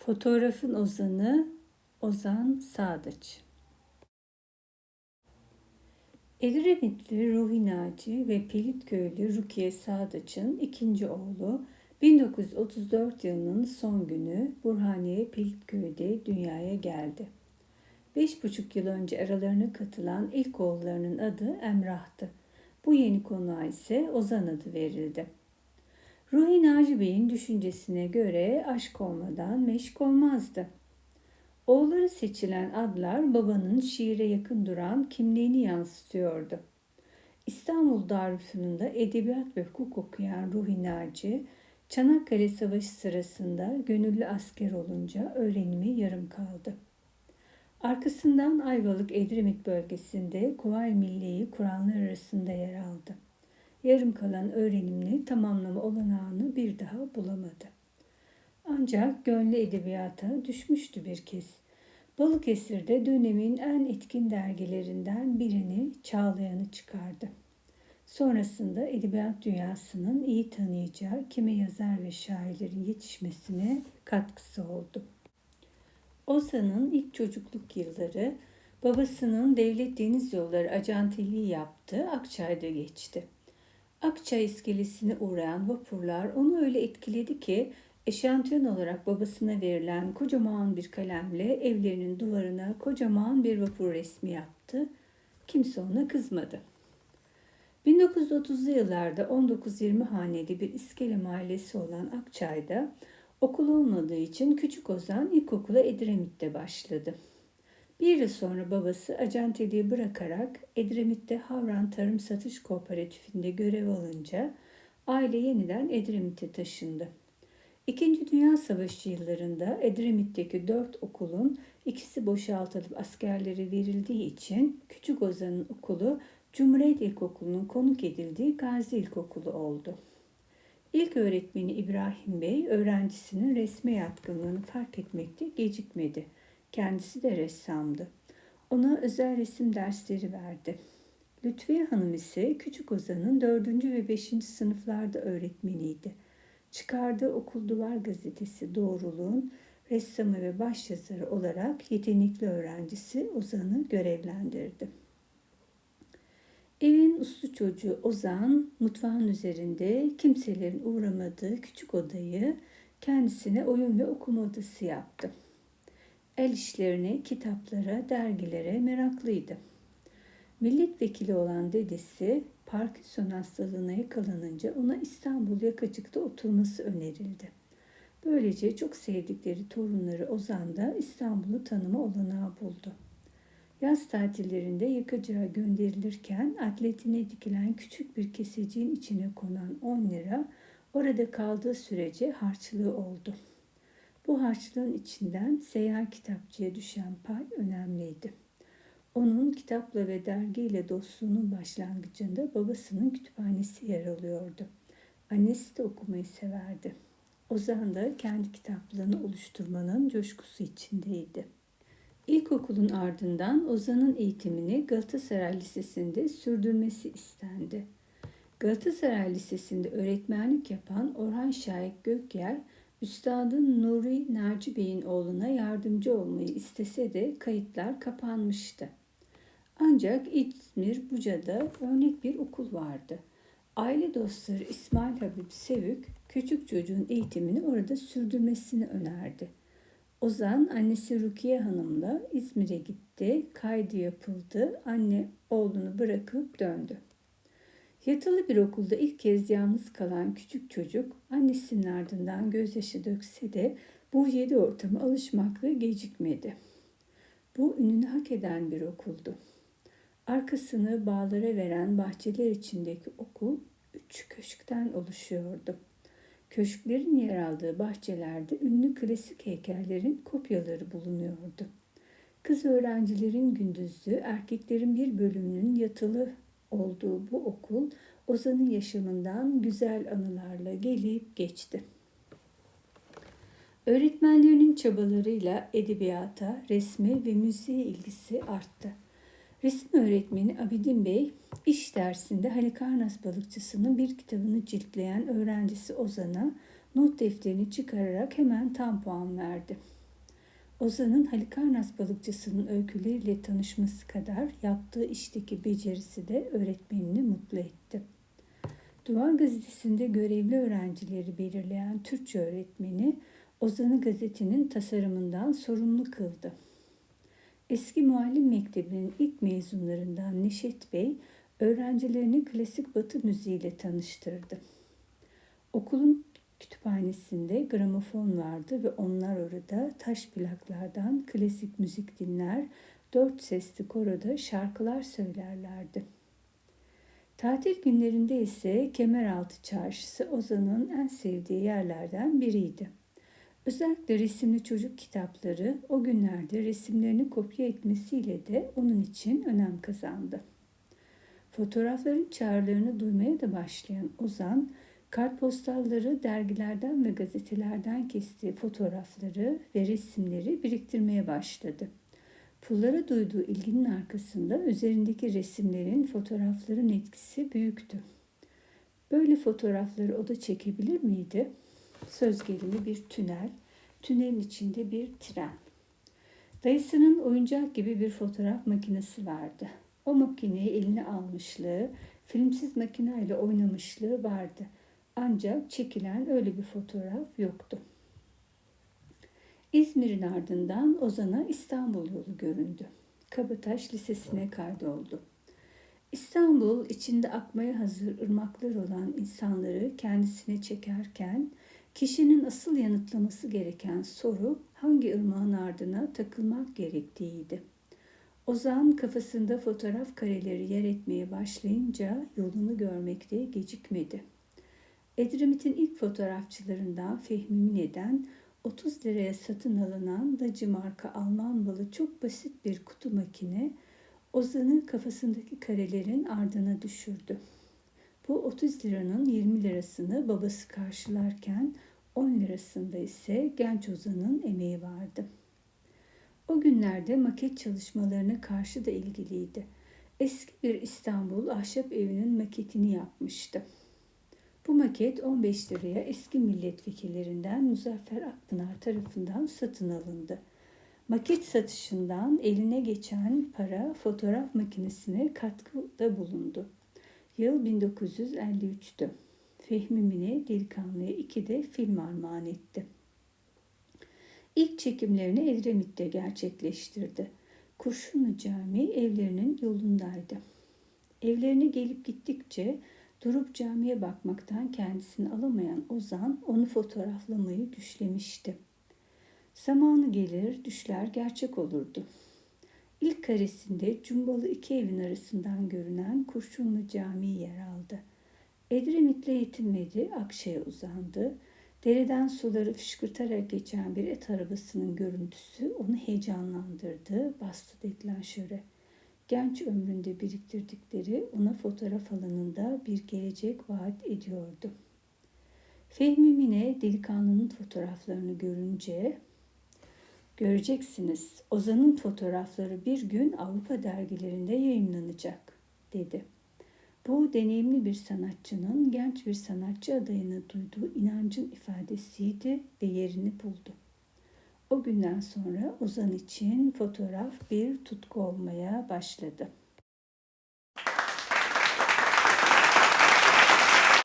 Fotoğrafın ozanı Ozan Sadıç. Edremitli Ruhi Naci ve Pelitköylü Rukiye Sadıç'ın ikinci oğlu 1934 yılının son günü Burhaniye Pelitköy'de dünyaya geldi. Beş buçuk yıl önce aralarına katılan ilk oğullarının adı Emrah'tı. Bu yeni konuğa ise Ozan adı verildi. Ruhi Naci Bey'in düşüncesine göre aşk olmadan meşk olmazdı. Oğulları seçilen adlar babanın şiire yakın duran kimliğini yansıtıyordu. İstanbul Darülfünun'da edebiyat ve hukuk okuyan Ruhi Naci, Çanakkale Savaşı sırasında gönüllü asker olunca öğrenimi yarım kaldı. Arkasından Ayvalık Edremit bölgesinde Kuvayi Milliye'yi kuranlar arasında yer aldı yarım kalan öğrenimini tamamlama olanağını bir daha bulamadı. Ancak gönlü edebiyata düşmüştü bir kez. Balıkesir'de dönemin en etkin dergilerinden birini Çağlayan'ı çıkardı. Sonrasında edebiyat dünyasının iyi tanıyacağı kimi yazar ve şairlerin yetişmesine katkısı oldu. Ozan'ın ilk çocukluk yılları babasının devlet deniz yolları acenteliği yaptığı Akçay'da geçti. Akçay iskelesine uğrayan vapurlar onu öyle etkiledi ki eşantiyon olarak babasına verilen kocaman bir kalemle evlerinin duvarına kocaman bir vapur resmi yaptı. Kimse ona kızmadı. 1930'lu yıllarda 19-20 haneli bir iskele mahallesi olan Akçay'da okul olmadığı için Küçük Ozan ilkokula Edremit'te başladı. Bir yıl sonra babası acenteliği bırakarak Edremit'te Havran Tarım Satış Kooperatifinde görev alınca aile yeniden Edremit'e taşındı. İkinci Dünya Savaşı yıllarında Edremit'teki dört okulun ikisi boşaltılıp askerlere verildiği için Küçük Ozan'ın okulu Cumhuriyet İlkokulu'nun konuk edildiği Gazi İlkokulu oldu. İlk öğretmeni İbrahim Bey öğrencisinin resme yatkınlığını fark etmekte gecikmedi Kendisi de ressamdı. Ona özel resim dersleri verdi. Lütfiye Hanım ise Küçük Ozan'ın 4. ve 5. sınıflarda öğretmeniydi. Çıkardığı Okul Duvar gazetesi Doğruluğun ressamı ve başyazarı olarak yetenekli öğrencisi Ozan'ı görevlendirdi. Evin uslu çocuğu Ozan mutfağın üzerinde kimselerin uğramadığı küçük odayı kendisine oyun ve okuma odası yaptı el işlerine, kitaplara, dergilere meraklıydı. Milletvekili olan dedesi Parkinson hastalığına yakalanınca ona İstanbul yakacıkta oturması önerildi. Böylece çok sevdikleri torunları Ozan da İstanbul'u tanıma olanağı buldu. Yaz tatillerinde yakacığa gönderilirken atletine dikilen küçük bir keseciğin içine konan 10 lira orada kaldığı sürece harçlığı oldu.'' Bu harçlığın içinden seyyar kitapçıya düşen pay önemliydi. Onun kitapla ve dergiyle dostluğunun başlangıcında babasının kütüphanesi yer alıyordu. Annesi de okumayı severdi. Ozan da kendi kitaplığını oluşturmanın coşkusu içindeydi. İlkokulun ardından Ozan'ın eğitimini Galatasaray Lisesi'nde sürdürmesi istendi. Galatasaray Lisesi'nde öğretmenlik yapan Orhan Şahik Gökyer, Üstadın Nuri Naci Bey'in oğluna yardımcı olmayı istese de kayıtlar kapanmıştı. Ancak İzmir Buca'da örnek bir okul vardı. Aile dostları İsmail Habib Sevük küçük çocuğun eğitimini orada sürdürmesini önerdi. Ozan annesi Rukiye Hanım'la İzmir'e gitti, kaydı yapıldı, anne oğlunu bırakıp döndü. Yatılı bir okulda ilk kez yalnız kalan küçük çocuk annesinin ardından gözyaşı dökse de bu yedi ortama alışmakla gecikmedi. Bu ününü hak eden bir okuldu. Arkasını bağlara veren bahçeler içindeki okul üç köşkten oluşuyordu. Köşklerin yer aldığı bahçelerde ünlü klasik heykellerin kopyaları bulunuyordu. Kız öğrencilerin gündüzü, erkeklerin bir bölümünün yatılı olduğu bu okul Ozan'ın yaşamından güzel anılarla gelip geçti. Öğretmenlerinin çabalarıyla edebiyata, resme ve müziğe ilgisi arttı. Resim öğretmeni Abidin Bey, iş dersinde Halikarnas balıkçısının bir kitabını ciltleyen öğrencisi Ozan'a not defterini çıkararak hemen tam puan verdi. Ozan'ın Halikarnas balıkçısının öyküleriyle tanışması kadar yaptığı işteki becerisi de öğretmenini mutlu etti. Duvar gazetesinde görevli öğrencileri belirleyen Türkçe öğretmeni Ozan'ı gazetenin tasarımından sorumlu kıldı. Eski muallim mektebinin ilk mezunlarından Neşet Bey, öğrencilerini klasik batı müziğiyle tanıştırdı. Okulun kütüphanesinde gramofon vardı ve onlar orada taş plaklardan klasik müzik dinler, dört sesli koroda şarkılar söylerlerdi. Tatil günlerinde ise Kemeraltı Çarşısı Ozan'ın en sevdiği yerlerden biriydi. Özellikle resimli çocuk kitapları o günlerde resimlerini kopya etmesiyle de onun için önem kazandı. Fotoğrafların çağrılarını duymaya da başlayan Ozan, kartpostalları, dergilerden ve gazetelerden kestiği fotoğrafları ve resimleri biriktirmeye başladı. Pullara duyduğu ilginin arkasında üzerindeki resimlerin, fotoğrafların etkisi büyüktü. Böyle fotoğrafları o da çekebilir miydi? Söz gelimi bir tünel, tünelin içinde bir tren. Dayısının oyuncak gibi bir fotoğraf makinesi vardı. O makineyi eline almışlığı, filmsiz makineyle oynamışlığı vardı. Ancak çekilen öyle bir fotoğraf yoktu. İzmir'in ardından Ozan'a İstanbul yolu göründü. Kabataş Lisesi'ne kaydoldu. İstanbul içinde akmaya hazır ırmaklar olan insanları kendisine çekerken kişinin asıl yanıtlaması gereken soru hangi ırmağın ardına takılmak gerektiğiydi. Ozan kafasında fotoğraf kareleri yer etmeye başlayınca yolunu görmekte gecikmedi. Edremit'in ilk fotoğrafçılarından Fehmi Mine'den 30 liraya satın alınan Dacı marka Alman malı çok basit bir kutu makine Ozan'ı kafasındaki karelerin ardına düşürdü. Bu 30 liranın 20 lirasını babası karşılarken 10 lirasında ise genç Ozan'ın emeği vardı. O günlerde maket çalışmalarına karşı da ilgiliydi. Eski bir İstanbul ahşap evinin maketini yapmıştı. Bu maket 15 liraya eski milletvekillerinden Muzaffer Akpınar tarafından satın alındı. Maket satışından eline geçen para fotoğraf makinesine katkıda bulundu. Yıl 1953'tü. Fehmi Mine Delikanlı'ya iki de film armağan etti. İlk çekimlerini Edremit'te gerçekleştirdi. Kurşunlu Camii evlerinin yolundaydı. Evlerine gelip gittikçe Durup camiye bakmaktan kendisini alamayan Ozan onu fotoğraflamayı düşlemişti. Zamanı gelir düşler gerçek olurdu. İlk karesinde cumbalı iki evin arasından görünen Kurşunlu Camii yer aldı. Edremit'le yetinmedi, Akşa'ya uzandı. Dereden suları fışkırtarak geçen bir et arabasının görüntüsü onu heyecanlandırdı, bastı deklanşöre genç ömründe biriktirdikleri ona fotoğraf alanında bir gelecek vaat ediyordu. Fehmi Mine delikanlının fotoğraflarını görünce göreceksiniz Ozan'ın fotoğrafları bir gün Avrupa dergilerinde yayınlanacak dedi. Bu deneyimli bir sanatçının genç bir sanatçı adayına duyduğu inancın ifadesiydi ve yerini buldu. O günden sonra Ozan için fotoğraf bir tutku olmaya başladı.